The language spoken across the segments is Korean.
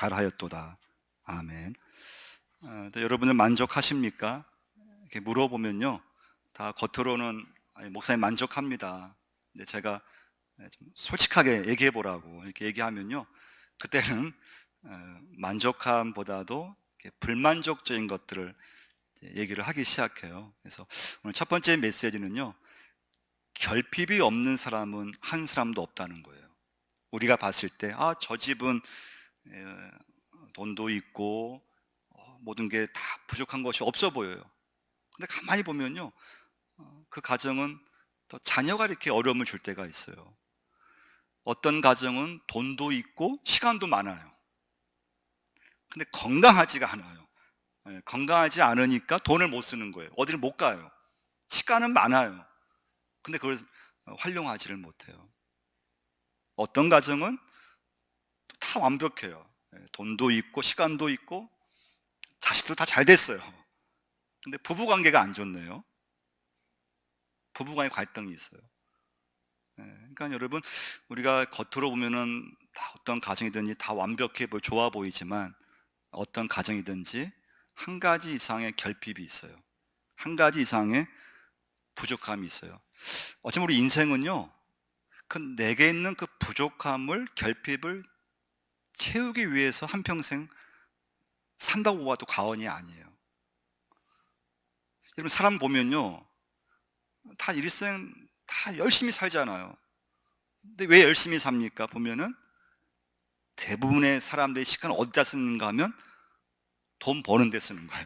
잘하였도다. 아멘. 어, 또 여러분은 만족하십니까? 이렇게 물어보면요, 다 겉으로는 목사님 만족합니다. 근데 제가 좀 솔직하게 얘기해 보라고 이렇게 얘기하면요, 그때는 어, 만족함보다도 불만족적인 것들을 얘기를 하기 시작해요. 그래서 오늘 첫 번째 메시지는요, 결핍이 없는 사람은 한 사람도 없다는 거예요. 우리가 봤을 때, 아, 저 집은 에, 돈도 있고 어, 모든 게 다 부족한 것이 없어 보여요. 근데 가만히 보면요, 어, 그 가정은 또 자녀가 이렇게 어려움을 줄 때가 있어요. 어떤 가정은 돈도 있고 시간도 많아요. 근데 건강하지가 않아요. 예, 건강하지 않으니까 돈을 못 쓰는 거예요. 어디를 못 가요. 시간은 많아요. 근데 그걸 활용하지를 못해요. 어떤 가정은 또 다 완벽해요. 예, 돈도 있고 시간도 있고 자식도 다잘 됐어요. 근데 부부 관계가 안 좋네요. 부부 간의 갈등이 있어요. 예, 그러니까 여러분 우리가 겉으로 보면은 다 어떤 가정이든지 다 완벽해 보여 좋아 보이지만 어떤 가정이든지 한 가지 이상의 결핍이 있어요. 한 가지 이상의 부족함이 있어요. 어쩌면 우리 인생은요, 그 내게 있는 그 부족함을, 결핍을 채우기 위해서 한평생 산다고 봐도 과언이 아니에요. 여러분, 사람 보면요, 다 일생 다 열심히 살잖아요. 근데 왜 열심히 삽니까? 보면은 대부분의 사람들의 시간을 어디다 쓰는가 하면 돈 버는 데 쓰는 거예요.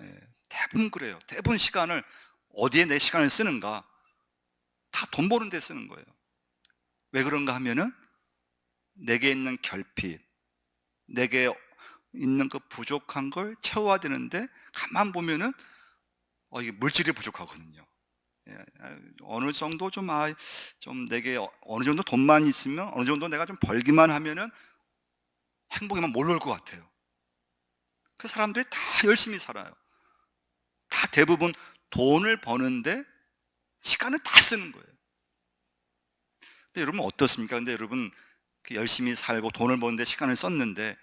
예, 대부분 그래요. 대부분 시간을 어디에 내 시간을 쓰는가? 다 돈 버는 데 쓰는 거예요. 왜 그런가 하면은 내게 있는 결핍, 내게 있는 그 부족한 걸 채워야 되는데 가만 보면은 어, 이게 물질이 부족하거든요. 예, 어느 정도 좀, 아, 좀 내게 어- 어느 정도 돈만 있으면 어느 정도 내가 좀 벌기만 하면은 행복에만 몰려올 것 같아요. 그 사람들이 다 열심히 살아요. 다 대부분 돈을 버는데 시간을 다 쓰는 거예요. 근데 여러분 어떻습니까? 근데 여러분 그 열심히 살고 돈을 버는데 시간을 썼는데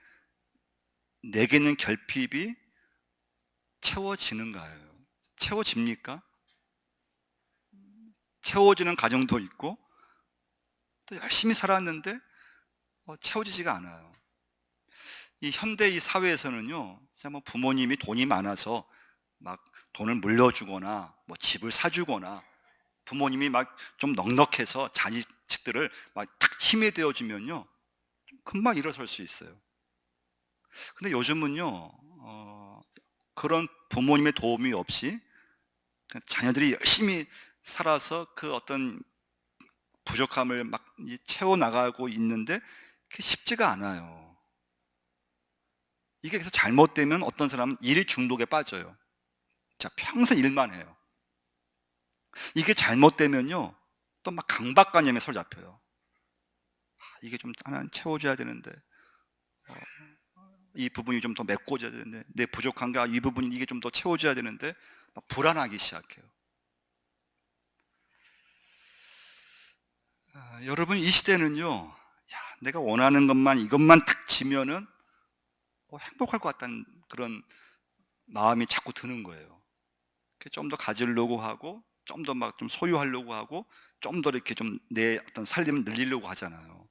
내게는 결핍이 채워지는가요? 채워집니까? 채워지는 가정도 있고 또 열심히 살았는데 어, 채워지지가 않아요. 이 현대 이 사회에서는요, 진짜 뭐 부모님이 돈이 많아서 막 돈을 물려주거나 뭐 집을 사주거나 부모님이 막 좀 넉넉해서 자식들을 막 탁 힘이 되어주면요, 금방 일어설 수 있어요. 근데 요즘은요, 어, 그런 부모님의 도움이 없이 자녀들이 열심히 살아서 그 어떤 부족함을 막 채워 나가고 있는데 그게 쉽지가 않아요. 이게 그래서 잘못되면 어떤 사람은 일 중독에 빠져요. 자, 평생 일만 해요. 이게 잘못되면요, 또 막 강박관념에 사로잡혀요. 아, 이게 좀 하나 채워줘야 되는데, 어, 이 부분이 좀 더 메꿔줘야 되는데, 내 부족한 게 이 부분이 이게 좀 더 채워줘야 되는데, 막 불안하기 시작해요. 아, 여러분 이 시대는요, 야, 내가 원하는 것만 이것만 탁 지면은 어, 행복할 것 같다는 그런 마음이 자꾸 드는 거예요. 좀 더 가지려고 하고, 좀 더 막 좀 소유하려고 하고, 좀 더 이렇게 좀 내 어떤 살림을 늘리려고 하잖아요.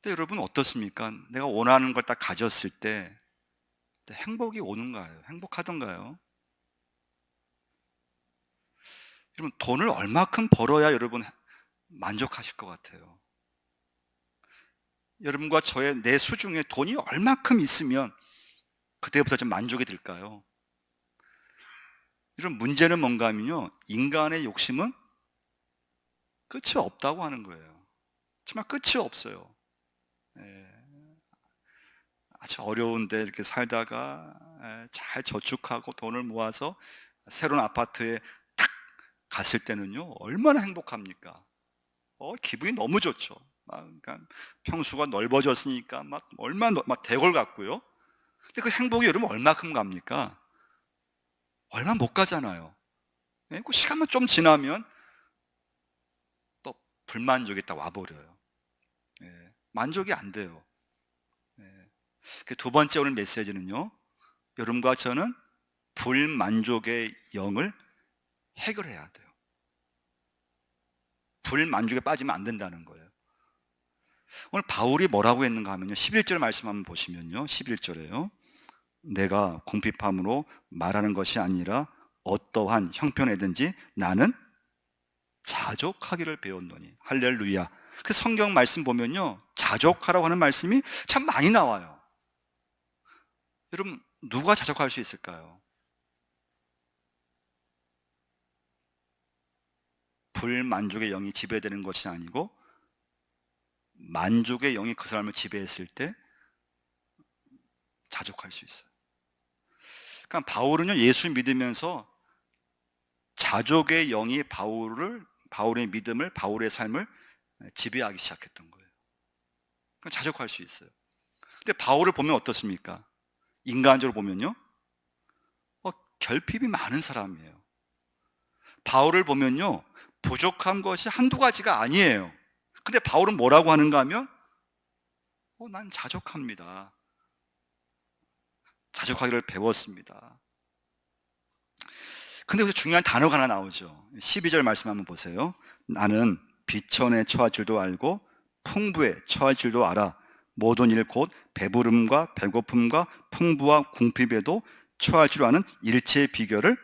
근데 여러분 어떻습니까? 내가 원하는 걸 딱 가졌을 때 행복이 오는가요? 행복하던가요? 여러분 돈을 얼마큼 벌어야 여러분 만족하실 것 같아요? 여러분과 저의 내 수중에 돈이 얼마큼 있으면 그때부터 좀 만족이 들까요? 이런 문제는 뭔가 하면요. 인간의 욕심은 끝이 없다고 하는 거예요. 정말 끝이 없어요. 예. 아주 어려운데 이렇게 살다가 예, 잘 저축하고 돈을 모아서 새로운 아파트에 탁 갔을 때는요. 얼마나 행복합니까? 어, 기분이 너무 좋죠. 막, 그러니까 평수가 넓어졌으니까 막 얼마나 막 대궐 같고요. 근데 그 행복이 여러분 얼마큼 갑니까? 얼마 못 가잖아요. 예? 그 시간만 좀 지나면 또 불만족이 딱 와버려요. 예, 만족이 안 돼요. 그두 번째 오늘 메시지는요. 여러분과 저는 불만족의 영을 해결해야 돼요. 불만족에 빠지면 안 된다는 거예요. 오늘 바울이 뭐라고 했는가 하면요. 11절 말씀 한번 보시면요. 11절에요. 내가 궁핍함으로 말하는 것이 아니라 어떠한 형편에든지 나는 자족하기를 배웠노니 할렐루야. 그 성경 말씀 보면요. 자족하라고 하는 말씀이 참 많이 나와요. 여러분 누가 자족할 수 있을까요? 불만족의 영이 지배되는 것이 아니고 만족의 영이 그 사람을 지배했을 때 자족할 수 있어요. 그러니까 바울은요 예수 믿으면서 자족의 영이 바울을 바울의 믿음을 바울의 삶을 지배하기 시작했던 거예요. 자족할 수 있어요. 근데 바울을 보면 어떻습니까? 인간적으로 보면요, 어, 결핍이 많은 사람이에요. 바울을 보면요, 부족한 것이 한두 가지가 아니에요. 근데 바울은 뭐라고 하는가 하면, 어, 난 자족합니다. 자족하기를 배웠습니다. 근데 여기서 중요한 단어가 하나 나오죠. 12절 말씀 한번 보세요. 나는 비천에 처할 줄도 알고 풍부에 처할 줄도 알아. 모든 일 곧 배부름과 배고픔과 풍부와 궁핍에도 처할 줄 아는 일체의 비결을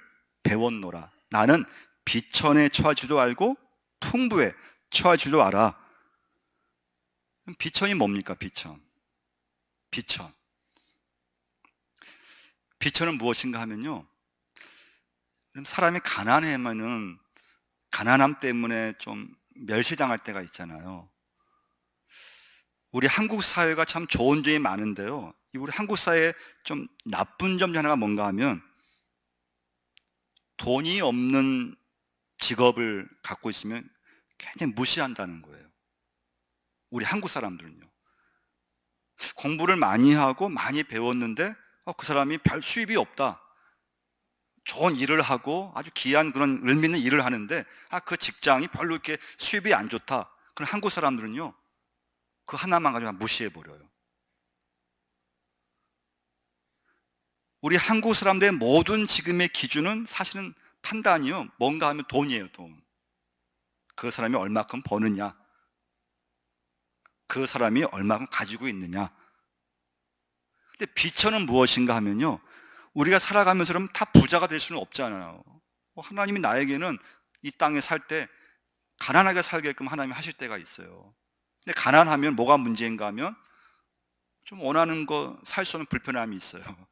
배웠노라. 나는 비천에 처할 줄도 알고 풍부에 처할 줄도 알아. 비천이 뭡니까? 비천. 비천. 비천은 무엇인가 하면요. 사람이 가난하면은 가난함 때문에 좀 멸시당할 때가 있잖아요. 우리 한국 사회가 참 좋은 점이 많은데요. 이 우리 한국 사회의 좀 나쁜 점중 하나가 뭔가 하면 돈이 없는 직업을 갖고 있으면 굉장히 무시한다는 거예요. 우리 한국 사람들은요. 공부를 많이 하고 많이 배웠는데 어, 그 사람이 별 수입이 없다. 좋은 일을 하고 아주 귀한 그런 의미 있는 일을 하는데 아 그 직장이 별로 이렇게 수입이 안 좋다. 그럼 한국 사람들은요. 그 하나만 가지고 무시해 버려요. 우리 한국 사람들의 모든 지금의 기준은 사실은 판단이요. 뭔가 하면 돈이에요, 돈. 그 사람이 얼마큼 버느냐. 그 사람이 얼마큼 가지고 있느냐. 근데 비천은 무엇인가 하면요. 우리가 살아가면서 그럼 다 부자가 될 수는 없잖아요. 뭐 하나님이 나에게는 이 땅에 살 때 가난하게 살게끔 하나님이 하실 때가 있어요. 근데 가난하면 뭐가 문제인가 하면 좀 원하는 거 살 수 없는 불편함이 있어요.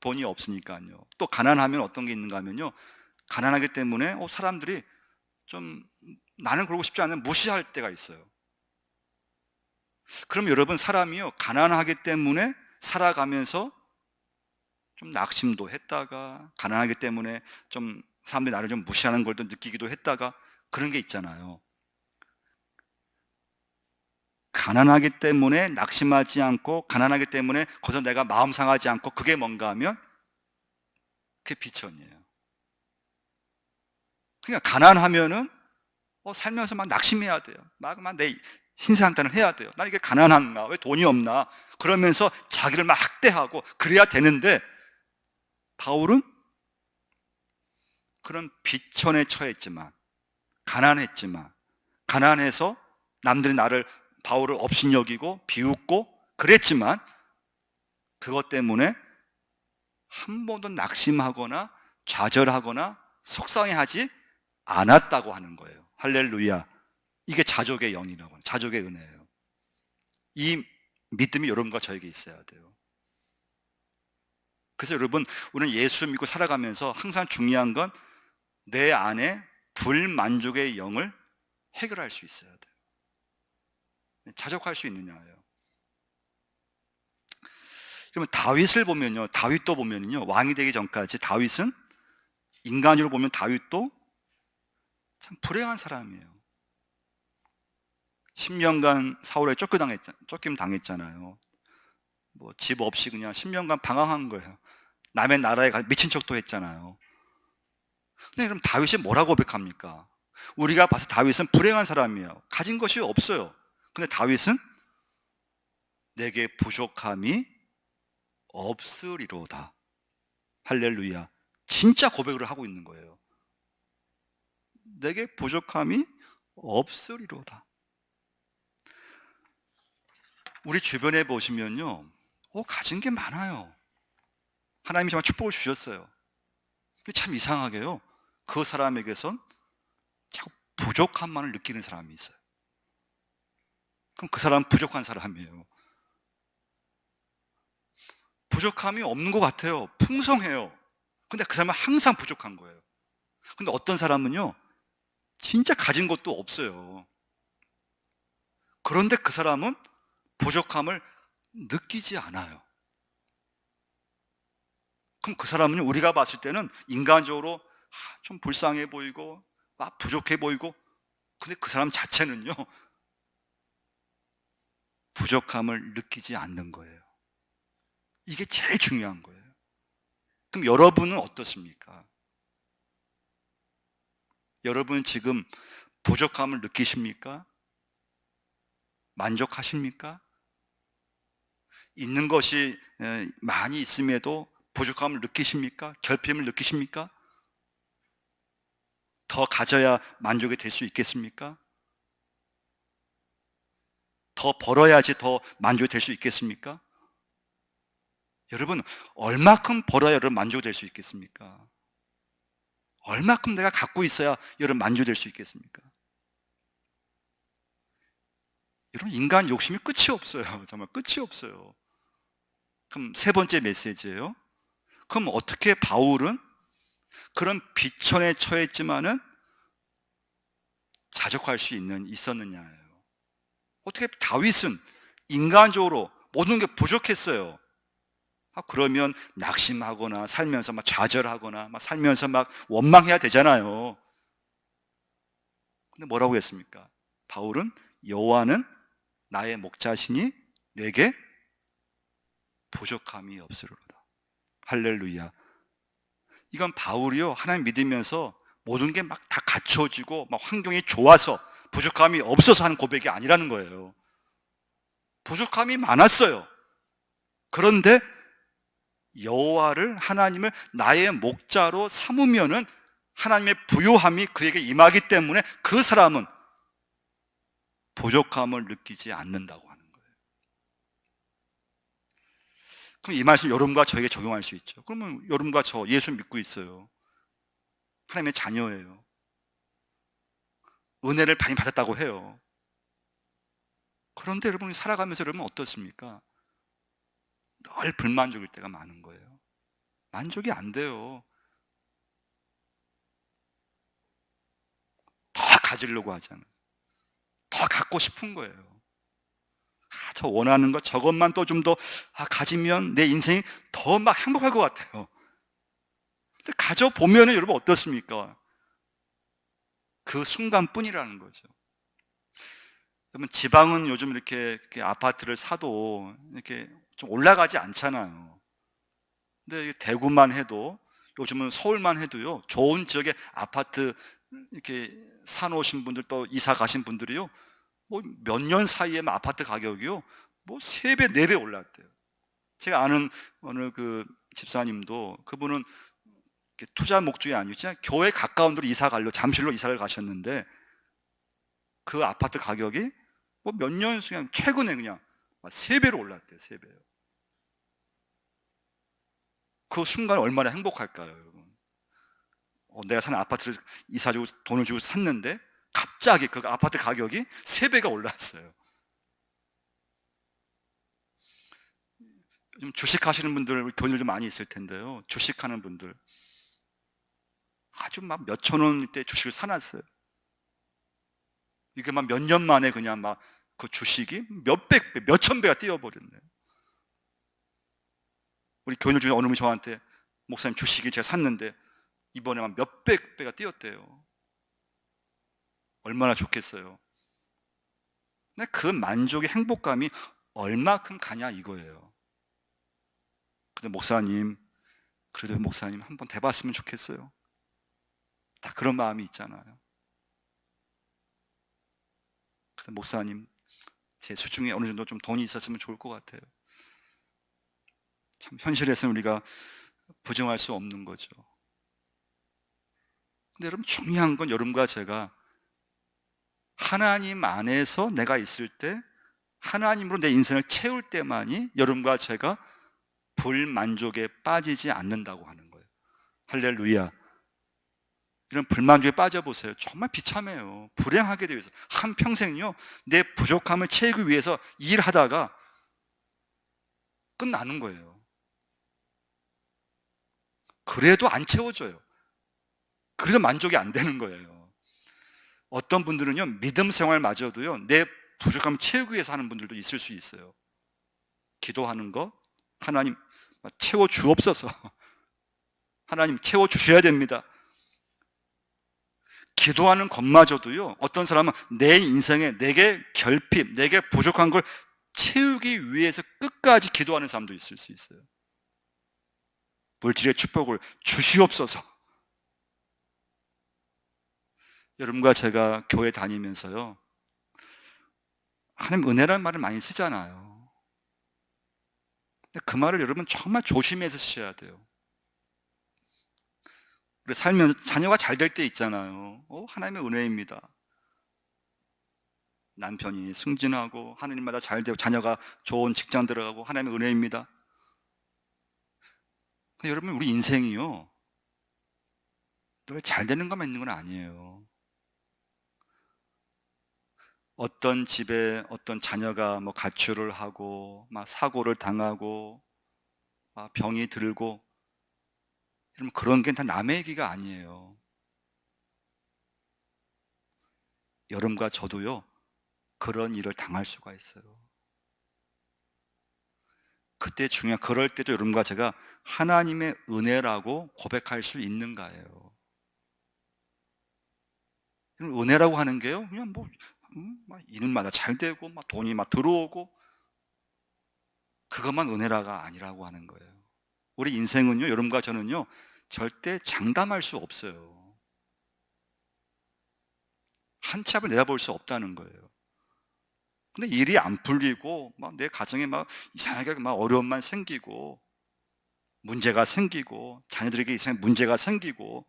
돈이 없으니까요. 또 가난하면 어떤 게 있는가 하면요. 가난하기 때문에 어, 사람들이 좀 나는 그러고 싶지 않은 무시할 때가 있어요. 그럼 여러분 사람이요. 가난하기 때문에 살아가면서 좀 낙심도 했다가 가난하기 때문에 좀 사람들이 나를 좀 무시하는 걸 또 느끼기도 했다가 그런 게 있잖아요. 가난하기 때문에 낙심하지 않고 가난하기 때문에 거기서 내가 마음 상하지 않고 그게 뭔가 하면 그게 비천이에요. 그러니까 가난하면은 어, 살면서 막 낙심해야 돼요. 막 막 내 신세한탄을 해야 돼요. 나 이게 가난한가? 왜 돈이 없나? 그러면서 자기를 막 학대하고 그래야 되는데 바울은 그런 비천에 처했지만 가난했지만 가난해서 남들이 나를 바울을 업신여기고 비웃고 그랬지만 그것 때문에 한 번도 낙심하거나 좌절하거나 속상해하지 않았다고 하는 거예요. 할렐루야. 이게 자족의 영이라고 자족의 은혜예요. 이 믿음이 여러분과 저에게 있어야 돼요. 그래서 여러분, 우리는 예수 믿고 살아가면서 항상 중요한 건 내 안에 불만족의 영을 해결할 수 있어야 돼요. 자족할 수 있느냐예요. 그러면 다윗을 보면요, 다윗도 보면요, 왕이 되기 전까지 다윗은 인간으로 보면 다윗도 참 불행한 사람이에요. 10년간 사울에 쫓겨당했, 쫓김 당했잖아요. 뭐 집 없이 그냥 10년간 방황한 거예요. 남의 나라에 가 미친 척도 했잖아요. 근데 그럼 다윗이 뭐라고 고백합니까? 우리가 봐서 다윗은 불행한 사람이에요. 가진 것이 없어요. 근데 다윗은 내게 부족함이 없으리로다. 할렐루야. 진짜 고백을 하고 있는 거예요. 내게 부족함이 없으리로다. 우리 주변에 보시면요. 어, 가진 게 많아요. 하나님이 정말 축복을 주셨어요. 참 이상하게요. 그 사람에게선 자꾸 부족함만을 느끼는 사람이 있어요. 그럼 그 사람은 부족한 사람이에요. 부족함이 없는 것 같아요. 풍성해요. 근데 그 사람은 항상 부족한 거예요. 근데 어떤 사람은요, 진짜 가진 것도 없어요. 그런데 그 사람은 부족함을 느끼지 않아요. 그럼 그 사람은 우리가 봤을 때는 인간적으로 아, 좀 불쌍해 보이고, 아, 부족해 보이고, 근데 그 사람 자체는요, 부족함을 느끼지 않는 거예요. 이게 제일 중요한 거예요. 그럼 여러분은 어떻습니까? 여러분 지금 부족함을 느끼십니까? 만족하십니까? 있는 것이 에, 많이 있음에도 부족함을 느끼십니까? 결핍을 느끼십니까? 더 가져야 만족이 될 수 있겠습니까? 더 벌어야지 더 만족이 될 수 있겠습니까? 여러분, 얼마큼 벌어야 여러분 만족이 될 수 있겠습니까? 얼마큼 내가 갖고 있어야 여러분 만족이 될 수 있겠습니까? 여러분, 인간 욕심이 끝이 없어요. 정말 끝이 없어요. 그럼 세 번째 메시지예요. 그럼 어떻게 바울은 그런 비천에 처했지만은 자족할 수 있는 있었느냐예요. 어떻게 다윗은 인간적으로 모든 게 부족했어요. 아, 그러면 낙심하거나 살면서 막 좌절하거나 막 살면서 막 원망해야 되잖아요. 근데 뭐라고 했습니까? 바울은 여호와는 나의 목자시니 내게 부족함이 없으리로다. 할렐루야. 이건 바울이요 하나님 믿으면서 모든 게 막 다 갖춰지고 막 환경이 좋아서 부족함이 없어서 하는 고백이 아니라는 거예요. 부족함이 많았어요. 그런데 여호와를 하나님을 나의 목자로 삼으면은 하나님의 부요함이 그에게 임하기 때문에 그 사람은 부족함을 느끼지 않는다고 하는 거예요. 그럼 이 말씀 여러분과 저에게 적용할 수 있죠. 그러면 여러분과 저 예수 믿고 있어요. 하나님의 자녀예요. 은혜를 많이 받았다고 해요. 그런데 여러분이 살아가면서 여러분 어떻습니까? 늘 불만족일 때가 많은 거예요. 만족이 안 돼요. 더 가지려고 하잖아요. 더 갖고 싶은 거예요. 아, 저 원하는 것 저것만 또 좀더 아, 가지면 내 인생이 더 막 행복할 것 같아요. 근데 가져 보면은 여러분 어떻습니까? 그 순간뿐이라는 거죠. 여러분 지방은 요즘 이렇게, 이렇게 아파트를 사도 이렇게 좀 올라가지 않잖아요. 근데 대구만 해도 요즘은 서울만 해도요 좋은 지역에 아파트 이렇게 사놓으신 분들 또 이사 가신 분들이요 뭐 몇 년 사이에 아파트 가격이요 뭐 세 배 네 배 올랐대요. 제가 아는 어느 그 집사님도 그분은 투자 목적이 아니고 그냥 교회 가까운 데로 이사 가려 잠실로 이사를 가셨는데 그 아파트 가격이 뭐 몇 년 그냥 최근에 그냥 세 배로 올랐대요 세 배요. 그 순간 얼마나 행복할까요, 여러분? 어, 내가 사는 아파트를 이사 주고 돈을 주고 샀는데 갑자기 그 아파트 가격이 세 배가 올랐어요. 요즘 주식 하시는 분들 돈이 좀 많이 있을 텐데요. 주식하는 분들 아주 막 몇천 원대 주식을 사놨어요. 이게 막 몇 년 만에 그냥 막 그 주식이 몇백 배, 몇천 배가 뛰어버렸네요. 우리 교인들 중에 어느 분이 저한테 목사님 주식이 제가 샀는데 이번에 막 몇백 배가 뛰었대요. 얼마나 좋겠어요. 근데 그 만족의 행복감이 얼마큼 가냐 이거예요. 근데 목사님, 그래도 목사님 한번 대봤으면 좋겠어요. 다 그런 마음이 있잖아요. 그래서 목사님, 제 수중에 어느 정도 좀 돈이 있었으면 좋을 것 같아요. 참 현실에서는 우리가 부정할 수 없는 거죠. 근데 여러분 중요한 건 여러분과 제가 하나님 안에서 내가 있을 때 하나님으로 내 인생을 채울 때만이 여러분과 제가 불만족에 빠지지 않는다고 하는 거예요. 할렐루야. 이런 불만족에 빠져보세요. 정말 비참해요. 불행하게 되어 있어요. 한평생요, 내 부족함을 채우기 위해서 일하다가 끝나는 거예요. 그래도 안 채워져요. 그래도 만족이 안 되는 거예요. 어떤 분들은요, 믿음 생활마저도요, 내 부족함을 채우기 위해서 하는 분들도 있을 수 있어요. 기도하는 거, 하나님, 채워 주옵소서. 하나님, 채워 주셔야 됩니다. 기도하는 것마저도요, 어떤 사람은 내 인생에 내게 결핍, 내게 부족한 걸 채우기 위해서 끝까지 기도하는 사람도 있을 수 있어요. 물질의 축복을 주시옵소서. 여러분과 제가 교회 다니면서요, 하나님 은혜라는 말을 많이 쓰잖아요. 근데 그 말을 여러분 정말 조심해서 쓰셔야 돼요. 우리 살면서 자녀가 잘 될 때 있잖아요. 어, 하나님의 은혜입니다. 남편이 승진하고 하나님마다 잘 되고 자녀가 좋은 직장 들어가고 하나님의 은혜입니다. 여러분 우리 인생이요. 늘 잘 되는 것만 있는 건 아니에요. 어떤 집에 어떤 자녀가 뭐 가출을 하고 막 사고를 당하고 막 병이 들고 여러분 그런 게 다 남의 얘기가 아니에요. 여러분과 저도요 그런 일을 당할 수가 있어요. 그때 중요한 그럴 때도 여러분과 제가 하나님의 은혜라고 고백할 수 있는가예요. 은혜라고 하는 게요 그냥 뭐 음, 막 일마다 잘 되고 막 돈이 막 들어오고 그것만 은혜라가 아니라고 하는 거예요. 우리 인생은요, 여러분과 저는요, 절대 장담할 수 없어요. 한치 앞을 내다볼 수 없다는 거예요. 근데 일이 안 풀리고, 막 내 가정에 막 이상하게 막 어려움만 생기고, 문제가 생기고, 자녀들에게 이상한 문제가 생기고,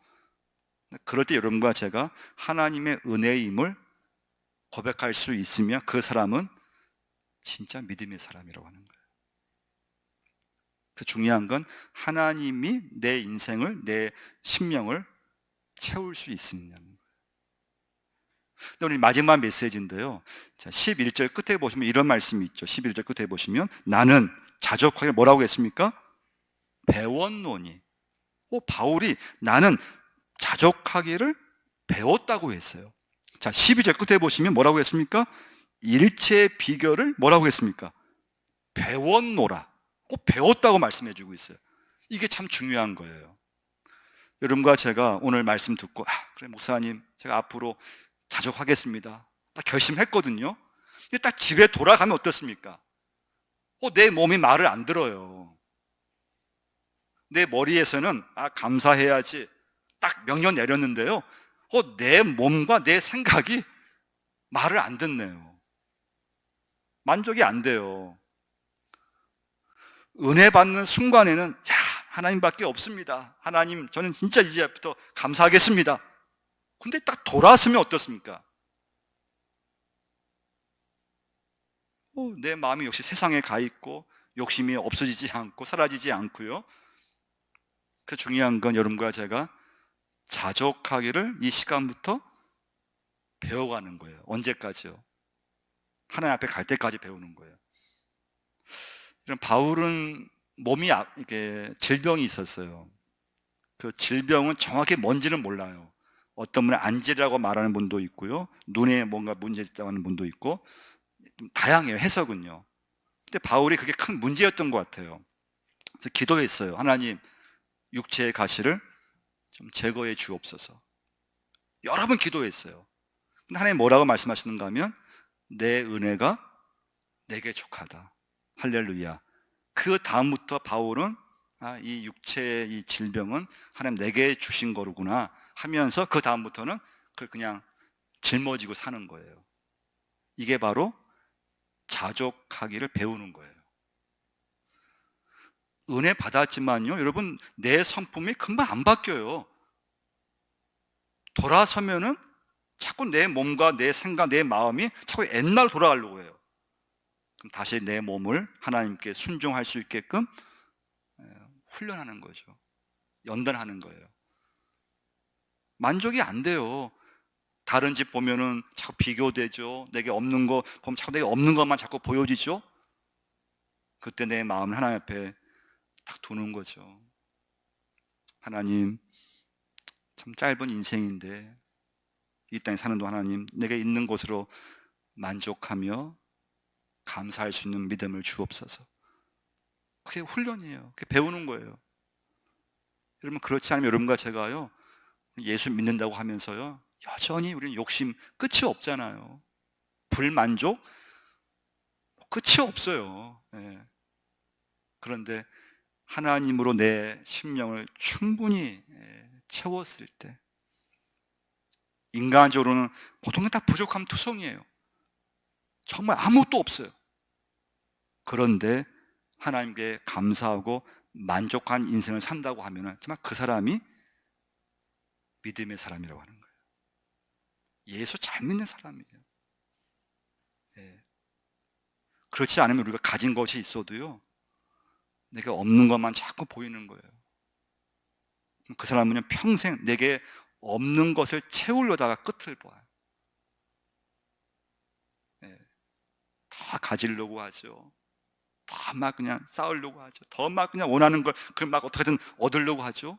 그럴 때 여러분과 제가 하나님의 은혜임을 고백할 수 있으면 그 사람은 진짜 믿음의 사람이라고 하는 거예요. 그 중요한 건 하나님이 내 인생을, 내 심령을 채울 수 있느냐는 거예요. 오늘 마지막 메시지인데요. 자, 11절 끝에 보시면 이런 말씀이 있죠. 11절 끝에 보시면 나는 자족하게 뭐라고 했습니까? 배웠노니. 오, 바울이 나는 자족하기를 배웠다고 했어요. 자, 12절 끝에 보시면 뭐라고 했습니까? 일체 비결을 뭐라고 했습니까? 배웠노라. 꼭 배웠다고 말씀해 주고 있어요. 이게 참 중요한 거예요. 여러분과 제가 오늘 말씀 듣고, 아, 그래, 목사님, 제가 앞으로 자족하겠습니다. 딱 결심했거든요. 근데 딱 집에 돌아가면 어떻습니까? 어, 내 몸이 말을 안 들어요. 내 머리에서는, 아, 감사해야지. 딱 명령 내렸는데요. 어, 내 몸과 내 생각이 말을 안 듣네요. 만족이 안 돼요. 은혜 받는 순간에는 야, 하나님밖에 없습니다. 하나님, 저는 진짜 이제부터 감사하겠습니다. 근데 딱 돌아서면 어떻습니까? 어, 내 마음이 역시 세상에 가 있고 욕심이 없어지지 않고 사라지지 않고요. 그 중요한 건 여러분과 제가 자족하기를 이 시간부터 배워가는 거예요. 언제까지요? 하나님 앞에 갈 때까지 배우는 거예요. 이런 바울은 몸이 아, 이게 질병이 있었어요. 그 질병은 정확히 뭔지는 몰라요. 어떤 분은 안질이라고 말하는 분도 있고요. 눈에 뭔가 문제 있다고 하는 분도 있고 다양해요. 해석은요. 근데 바울이 그게 큰 문제였던 것 같아요. 그래서 기도했어요. 하나님 육체의 가시를 좀 제거해 주옵소서. 여러 번 기도했어요. 근데 하나님 뭐라고 말씀하시는가 하면 내 은혜가 내게 족하다. 할렐루야. 그 다음부터 바울은 아, 이 육체의 이 질병은 하나님 내게 주신 거구나 하면서 그 다음부터는 그걸 그냥 짊어지고 사는 거예요. 이게 바로 자족하기를 배우는 거예요. 은혜 받았지만요, 여러분 내 성품이 금방 안 바뀌어요. 돌아서면은 자꾸 내 몸과 내 생각, 내 마음이 자꾸 옛날 돌아가려고 해요. 그럼 다시 내 몸을 하나님께 순종할 수 있게끔 에, 훈련하는 거죠. 연단하는 거예요. 만족이 안 돼요. 다른 집 보면은 자꾸 비교되죠. 내게 없는 거 보면 자꾸 내게 없는 것만 자꾸 보여지죠. 그때 내 마음을 하나님 앞에 딱 두는 거죠. 하나님, 참 짧은 인생인데 이 땅에 사는 동안 하나님 내게 있는 것으로 만족하며 감사할 수 있는 믿음을 주옵소서. 그게 훈련이에요. 그게 배우는 거예요. 여러분 그렇지 않으면 여러분과 제가요 예수 믿는다고 하면서요 여전히 우리는 욕심 끝이 없잖아요. 불만족 끝이 없어요. 예. 그런데 하나님으로 내 심령을 충분히 예, 채웠을 때 인간적으로는 보통 다 부족함 투성이에요. 정말 아무것도 없어요. 그런데 하나님께 감사하고 만족한 인생을 산다고 하면 정말 그 사람이 믿음의 사람이라고 하는 거예요. 예수 잘 믿는 사람이에요. 예. 그렇지 않으면 우리가 가진 것이 있어도요, 내가 없는 것만 자꾸 보이는 거예요. 그 사람은 평생 내게 없는 것을 채우려다가 끝을 봐요. 예. 다 가지려고 하죠. 더 막 그냥 싸우려고 하죠. 더 막 그냥 원하는 걸 그걸 막 어떻게든 얻으려고 하죠.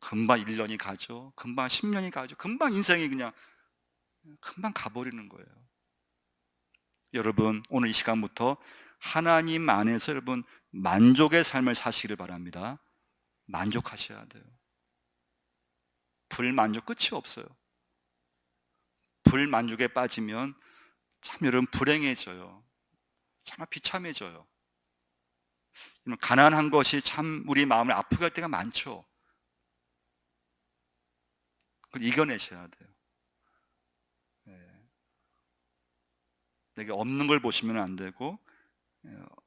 금방 1년이 가죠. 금방 10년이 가죠. 금방 인생이 그냥 금방 가버리는 거예요. 여러분, 오늘 이 시간부터 하나님 안에서 여러분 만족의 삶을 사시기를 바랍니다. 만족하셔야 돼요. 불만족 끝이 없어요. 불만족에 빠지면 참 여러분 불행해져요. 참 비참해져요. 가난한 것이 참 우리 마음을 아프게 할 때가 많죠. 그걸 이겨내셔야 돼요. 네. 내게 없는 걸 보시면 안 되고 예,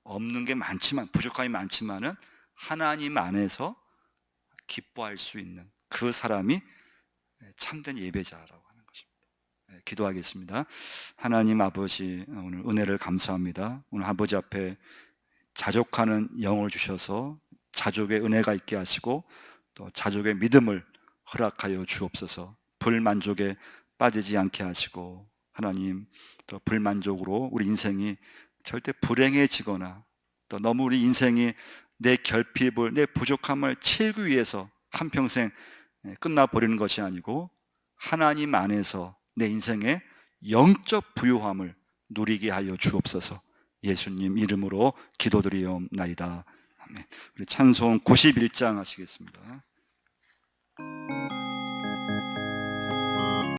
없는 게 많지만 부족함이 많지만은 하나님 안에서 기뻐할 수 있는 그 사람이 참된 예배자라고 하는 것입니다. 네, 기도하겠습니다. 하나님 아버지 오늘 은혜를 감사합니다. 오늘 아버지 앞에 자족하는 영을 주셔서 자족의 은혜가 있게 하시고 또 자족의 믿음을 허락하여 주옵소서. 불만족에 빠지지 않게 하시고 하나님 또 불만족으로 우리 인생이 절대 불행해지거나 또 너무 우리 인생이 내 결핍을 내 부족함을 채우기 위해서 한평생 끝나버리는 것이 아니고 하나님 안에서 내 인생의 영적 부유함을 누리게 하여 주옵소서 예수님 이름으로 기도드리옵나이다. 아멘. 우리 찬송 91장 하시겠습니다.